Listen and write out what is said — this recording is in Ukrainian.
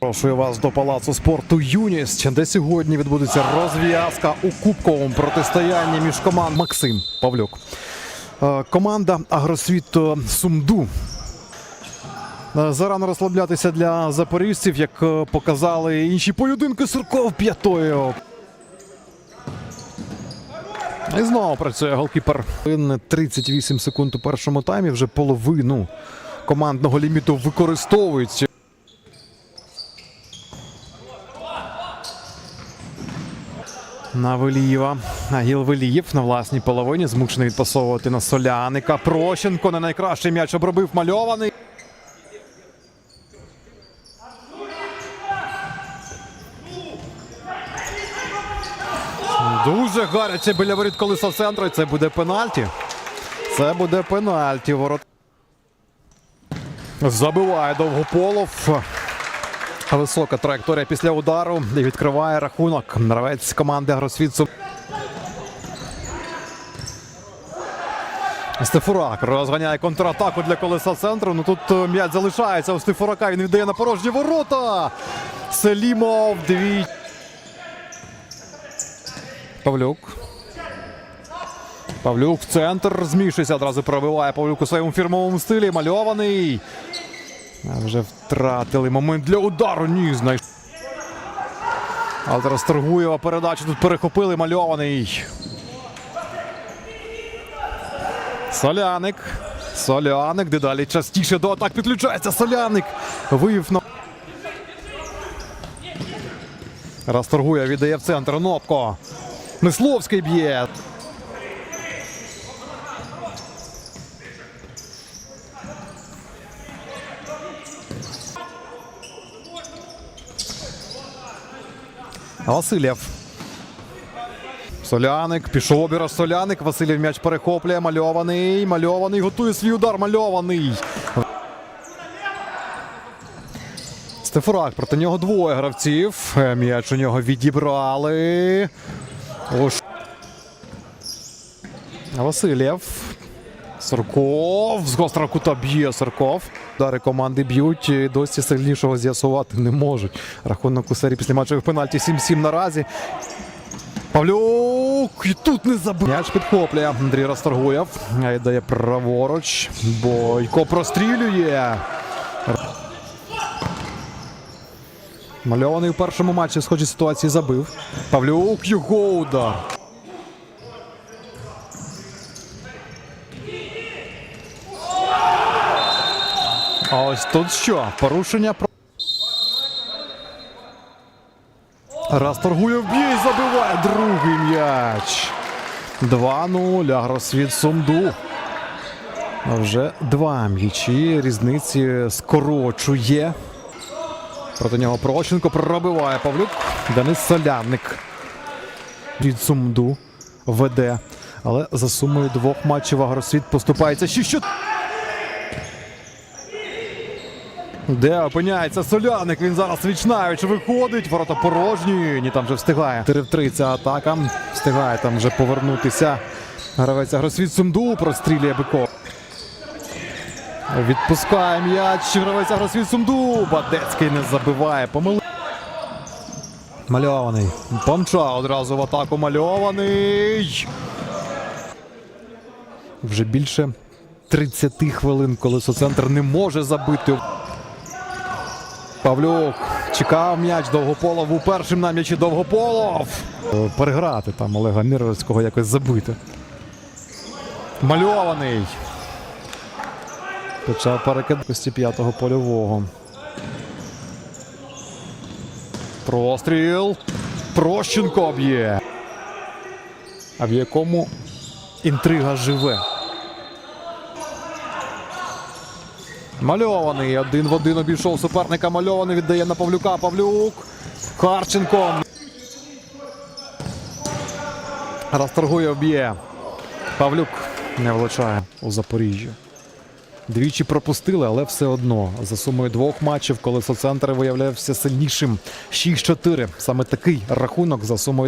Запрошую вас до палацу спорту Юність, де сьогодні відбудеться розв'язка у кубковому протистоянні між команд Максим Павлюк. Е, Команда Агросвіт Сумду. Е, Зарано розслаблятися для запоріжців, як е, показали інші поєдинки Сурков п'ятою. І знову працює голкіпер. 38 секунд у першому таймі. Вже половину командного ліміту використовують. На Велієва. Агіл Велієв на власній половині змушений відпасовувати на Соляника. Прощенко не найкращий м'яч обробив мальований. Дуже гаряче біля воріт колеса центру. Це буде пенальті. Це буде пенальті. Ворот. Забиває довгополов. Висока траєкторія після удару і відкриває рахунок. Гравець команди Гросвіцу. Стефурак розганяє контратаку для колеса центру. Ну тут е, м'яч залишається у Стефурака. Він віддає на порожні ворота. Селімов дві. Павлюк. Павлюк в центр змішується. Одразу пробиває Павлюк у своєму фірмовому стилі. Мальований. Вже втратили момент для удару. Ні, знайшов. Але зараз Торгуєва передачу тут перехопили мальований. Соляник. Соляник. Дедалі частіше до атак підключається. Соляник. Вивів на. Раз віддає в центр. Нопко. Мисловський б'є. Васильєв. Соляник. Пішов обіраж Соляник. Васильєв м'яч перехоплює. Мальований. Мальований. Готує свій удар. Мальований. Стефурак. Проти нього двоє гравців. Е, М'яч у нього відібрали. Ош... Васильєв. Сорков. З гострого кута б'є Сорков. Удари команди б'ють. Досі сильнішого з'ясувати не можуть. Рахунок у серії після матчевих пенальті 7-7 наразі. Павлюк і тут не забив. М'яч підхоплює Андрій Расторгуєв. А Дає праворуч. Бойко прострілює. Мальований у першому матчі в схожій ситуації забив. Павлюк його удар. А ось тут що? Порушення про. Раз торгує вб'є і забиває другий м'яч. 2-0. Агросвіт Сумду. Вже два м'ячі. Різниці скорочує. Проти нього Прощенко пробиває Павлюк. Денис Солянник. Від Сумду веде. Але за сумою двох матчів Агросвіт поступається 6 Де опиняється Соляник? Він зараз вічнавич виходить. Ворота порожні. Ні, там вже встигає. 3 в 3 ця атака. Встигає там вже повернутися. Гравець Агросвіт Сумду прострілює Биков. Відпускає м'яч. Гравець Агросвіт Сумду. Бадецький не забиває. Помили. Мальований. Помча одразу в атаку мальований. Вже більше 30 хвилин, коли соцентр не може забити. Павлюк чекав м'яч Довгополов у першим на м'ячі Довгополов. Е, Переграти там Олега Міровського якось забити. Мальований. Почав перекидкості п'ятого польового. Простріл. Прощенко б'є. А в якому інтрига живе. Мальований. Один в один обійшов суперника. Мальований віддає на Павлюка. Павлюк. Харченко. Расторгує б'є. Павлюк не влучає у Запоріжжі. Двічі пропустили, але все одно. За сумою двох матчів, коли соцентр виявлявся сильнішим. 6-4. Саме такий рахунок за сумою.